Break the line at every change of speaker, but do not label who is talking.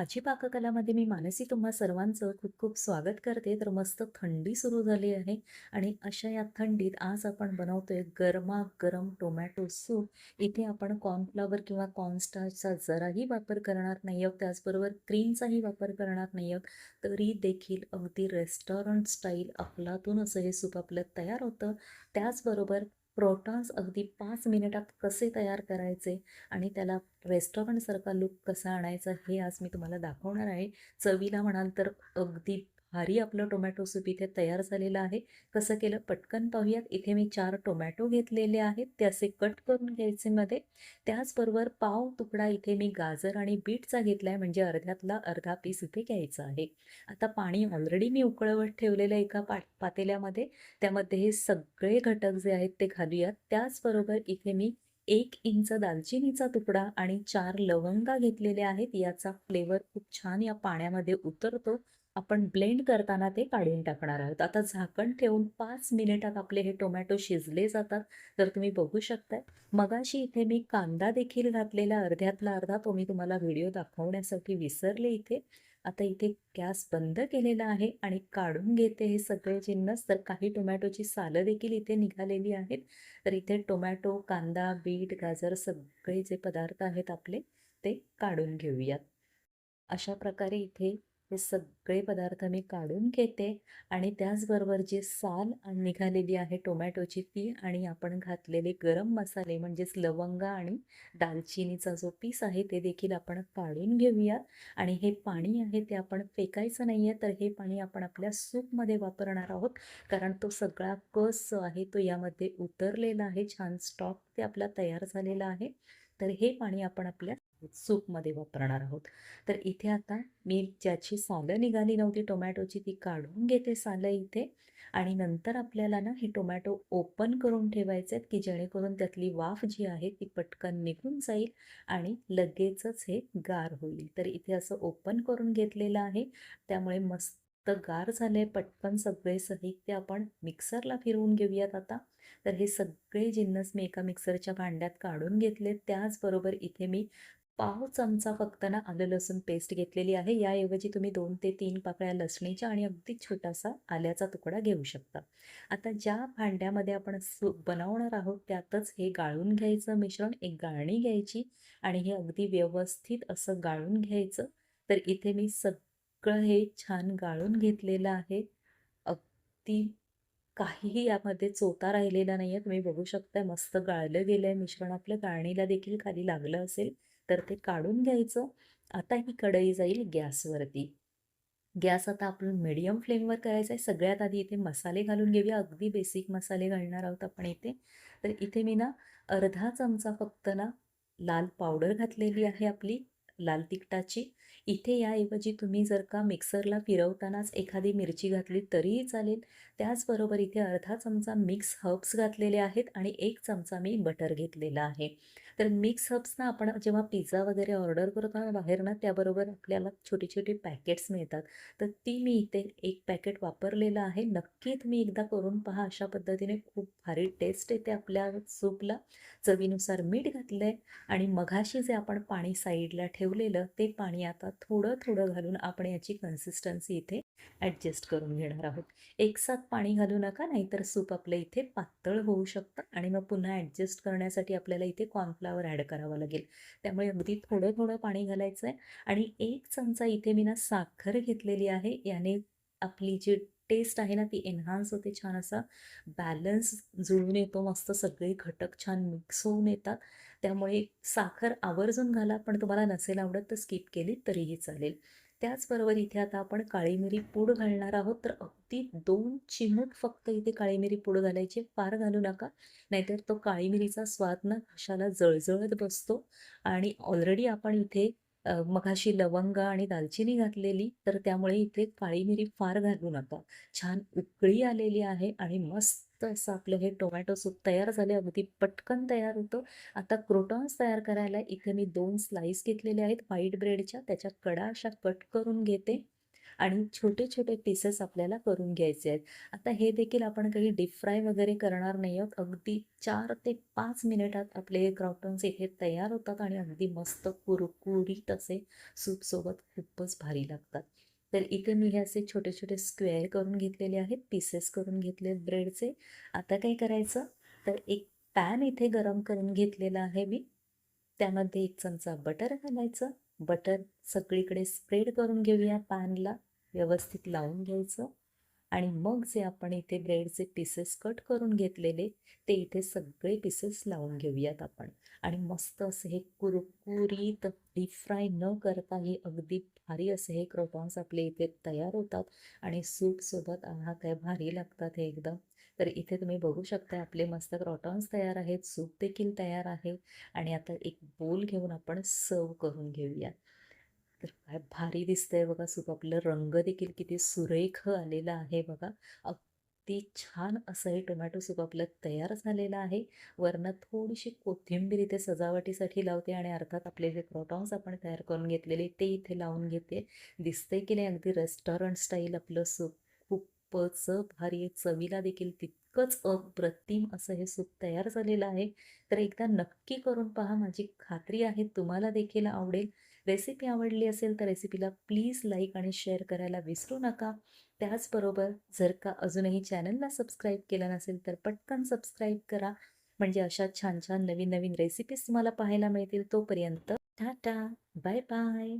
माझी पाककलामध्ये मी मानसी तुम्हा सर्वांचं खूप खूप स्वागत करते. तर मस्त थंडी सुरू झाली आहे आणि अशा या थंडीत आज आपण बनवतोय गरमागरम टोमॅटो सूप. इथे आपण कॉर्नफ्लॉवर किंवा कॉर्नस्टार्चचा जराही वापर करणार नाही आहोत. त्याचबरोबर क्रीमचाही वापर करणार नाही आहोत. तरी देखील अगदी रेस्टॉरंट स्टाईल अफलातून असं हे सूप आपलं तयार होतं. त्याचबरोबर प्रोटॉन्स अगदी पाच मिनिटात कसे तयार करायचे आणि त्याला रेस्टॉरंटसारखा लुक कसा आणायचा हे आज मी तुम्हाला दाखवणार आहे. चवीला म्हणाल तर अगदी भारी आपलं टोमॅटो सूप इथे तयार झालेलं आहे. कसं केलं? पटकन पाहूयात. इथे मी चार टोमॅटो घेतलेले आहेत. ते असे कट करून घ्यायचे मध्ये. त्याचबरोबर पाव तुकडा इथे मी गाजर आणि बीटचा घेतला आहे म्हणजे अर्ध्यातला अर्धा पीस इथे घ्यायचा आहे. आता पाणी ऑलरेडी मी उकळवत ठेवलेलं आहे एका पा पातेल्यामध्ये. त्यामध्ये हे सगळे घटक जे आहेत ते घालूयात. त्याचबरोबर इथे मी एक इंच दालचिनीचा तुकडा आणि चार लवंगा घेतलेल्या आहेत. याचा फ्लेवर खूप छान या पाण्यामध्ये उतरतो. आपण ब्लेंड करताना ते काढून टाकणार आहोत. आता झाकण ठेवून पाच मिनिटात आपले हे टोमॅटो शिजले जातात. तर तुम्ही बघू शकताय. मगाशी इथे मी कांदा देखील घातलेला अर्ध्यातला अर्धा तो मी तुम्हाला व्हिडिओ दाखवण्यासाठी विसरले इथे. आता इथे गॅस बंद केलेला आहे आणि काढून घेते हे सगळे जिन्नस. तर काही टोमॅटोची सालं देखील इथे निघालेली आहेत. तर इथे टोमॅटो कांदा बीट गाजर सगळे जे पदार्थ आहेत आपले ते काढून घेऊयात. अशा प्रकारे इथे हे सगळे पदार्थ मी काढून घेते आणि त्याचबरोबर जी साल निघालेली आहे टोमॅटोची ती आणि आपण घातलेले गरम मसाले म्हणजेच लवंगा आणि दालचिनीचा जो पीस आहे ते देखील आपण काढून घेऊया. आणि हे पाणी आहे ते आपण फेकायचं नाही आहे तर हे पाणी आपण आपल्या सूपमध्ये वापरणार आहोत. कारण तो सगळा कस जो आहे तो यामध्ये उतरलेला आहे छान स्टॉक ते आपला तयार झालेला आहे. तर हे पाणी आपण आपल्या सूपमध्ये वापरणार आहोत. तर इथे आता मी ज्याची सालं निघाली नव्हती टोमॅटोची ती काढून घेते सालं इथे. आणि नंतर आपल्याला ना हे टोमॅटो ओपन करून ठेवायचे आहेत की जेणेकरून त्यातली वाफ जी आहे ती पटकन निघून जाईल आणि लगेचच हे गार होईल. तर इथे असं ओपन करून घेतलेलं आहे. त्यामुळे मस्त गार झाले पटकन सगळे साहित्य आपण मिक्सरला फिरवून घेऊयात आता. तर हे सगळे जिन्नस मी एका मिक्सरच्या भांड्यात काढून घेतले त्याचबरोबर इथे मी पाव चमचा फक्त ना आलं लसूण पेस्ट घेतलेली आहे. याऐवजी तुम्ही दोन ते तीन पाकळ्या लसणीच्या आणि अगदी छोटासा आल्याचा तुकडा घेऊ शकता. आता ज्या भांड्यामध्ये आपण सूप बनवणार आहोत त्यातच हे गाळून घ्यायचं मिश्रण एक गाळणी घ्यायची आणि हे अगदी व्यवस्थित असं गाळून घ्यायचं. तर इथे मी सग सगळं हे छान गाळून घेतलेलं आहे. अगदी काहीही यामध्ये चोता राहिलेला नाही आहे. तुम्ही बघू शकता मस्त गाळलं गेलं आहे मिश्रण आपलं गाळणीला देखील खाली लागलं असेल तर ते काढून घ्यायचं. आता ही कढई जाईल गॅसवरती. गॅस आता आपण मिडियम फ्लेमवर करायचा आहे सगळ्यात आधी इथे मसाले घालून घेऊया. अगदी बेसिक मसाले घालणार आहोत आपण इथे. तर इथे मी ना अर्धा चमचा फक्त ना लाल पावडर घातलेली आहे आपली लाल तिखटाची. इथे याऐवजी तुम्ही जर का मिक्सरला फिरवतानाच एखादी मिरची घातली तरीही चालेल. त्याचबरोबर इथे अर्धा चमचा मिक्स हर्ब्स घातलेले आहेत आणि एक चमचा मी बटर घेतलेला आहे. तर मिक्स हब्सना आपण जेव्हा पिझ्झा वगैरे ऑर्डर करतो बाहेरनं बाहेर ना त्याबरोबर आपल्याला छोटी छोटी पॅकेट्स मिळतात. तर ती मी इथे एक पॅकेट वापरलेलं आहे. नक्की तुम्ही एकदा करून पहा. अशा पद्धतीने खूप भारी टेस्ट येते आपल्या सूपला. चवीनुसार मीठ घातलं आहे आणि मघाशी जे आपण पाणी साईडला ठेवलेलं ते पाणी आता थोडं थोडं घालून आपण याची कन्सिस्टन्सी इथे ॲडजस्ट करून घेणार आहोत. एकसाथ पाणी घालू नका नाहीतर सूप आपल्या इथे पातळ होऊ शकतं आणि मग पुन्हा ॲडजस्ट करण्यासाठी आपल्याला इथे कॉर्नफ्लावर ॲड करावं लागेल. त्यामुळे अगदी थोडं थोडं पाणी घालायचं आहे आणि एक चमचा इथे मी ना साखर घेतलेली आहे. याने आपली जी टेस्ट आहे ना ती एन्हान्स होते छान असा. बॅलन्स जुळून येतो मस्त सगळे घटक छान मिक्स होऊन येतात. त्यामुळे साखर आवर्जून घाला पण तुम्हाला नसेल आवडत तर स्किप केली तरीही चालेल. त्याचबरोबर इथे आता आपण काळी मिरी पूड घालणार आहोत तर अगदी दोन चिमूट फक्त इथे काळी मिरी पूड घालायची फार घालू नका. नाहीतर तो काळी मिरीचा स्वाद ना घशाला जळजळत बसतो. आणि ऑलरेडी आपण इथे मघाशी लवंग आणि दालचिनी घातलेली तर त्यामुळे इथे काळी मिरी फार घालू नका. छान उकळी आलेली आहे आणि मस्त असं आपलं हे टोमॅटो सूप तयार झाले अगदी पटकन तयार होतं आता क्रोटॉन्स तयार करायला इथे मी दोन स्लाईस घेतलेले आहेत व्हाईट ब्रेडच्या त्याच्या कडा अशा कट करून घेते आणि छोटे-छोटे पीसेस आपल्याला करून घ्यायचे आहेत. आता हे देखील आपण काही डीप फ्राय वगैरे करणार नाही आहोत. अगदी चार ते पाच मिनिटात आपले हे क्रॉटन्स इथे तयार होतात आणि अगदी मस्त कुरकुरीत असे सूपसोबत खूपच भारी लागतात. तर इथे मी हे असे छोटे-छोटे स्क्वेअर करून घेतलेले आहेत, पीसेस करून घेतले ब्रेडचे. आता काय करायचं, तर एक पॅन इथे गरम करून घेतलेला आहे मी. त्यामध्ये एक चमचा बटर घालायचं. बटर सगळीकडे स्प्रेड करून घेऊया पॅनला. व्यवस्थित लावून घ्यायचं आणि मग जे आपण इथे ब्रेडचे पीसेस कट करून घेतलेले, ते इथे सगळे पीसेस लावून घेऊयात आपण आणि मस्त असे हे कुरकुरीत डीप फ्राय न करता हे अगदी भारी असे हे क्रोटॉन्स आपले इथे तयार होतात आणि सूपसोबत आहा! काय भारी लागतात हे एकदम. तर इथे तुम्ही बघू शकता आपले मस्त क्रॉटॉन्स तयार आहेत, सूप देखील तयार आहे आणि आता एक बोल घेऊन आपण सर्व्ह करून घेऊया. तर काय भारी दिसतंय बघा सूप आपलं. रंग देखील किती सुरेख आलेला आहे बघा. अगदी छान असं हे टोमॅटो सूप आपलं तयार झालेलं आहे. वरनं थोडीशी कोथिंबीर इथे सजावटीसाठी लावते आणि अर्थात आपले जे क्रॉटॉन्स आपण तयार करून घेतलेले ते इथे लावून घेते. दिसते की नाही अगदी रेस्टॉरंट स्टाईल आपलं सूप. खूपच भारी आहे. चवीला देखील तितकंच अप्रतिम असं हे सूप तयार झालेलं आहे. तर एकदा नक्की करून पहा. माझी खात्री आहे तुम्हाला देखील आवडेल. रेसिपी आवडली असेल तर रेसिपीला प्लीज लाईक आणि शेअर करायला विसरू नका. त्याचबरोबर जर का अजूनही चॅनलला सबस्क्राईब केलं नसेल तर पटकन सबस्क्राईब करा. म्हणजे अशा छान-छान, नवीन-नवीन रेसिपीज तुम्हाला पाहायला मिळतील. तोपर्यंत टाटा, बाय-बाय.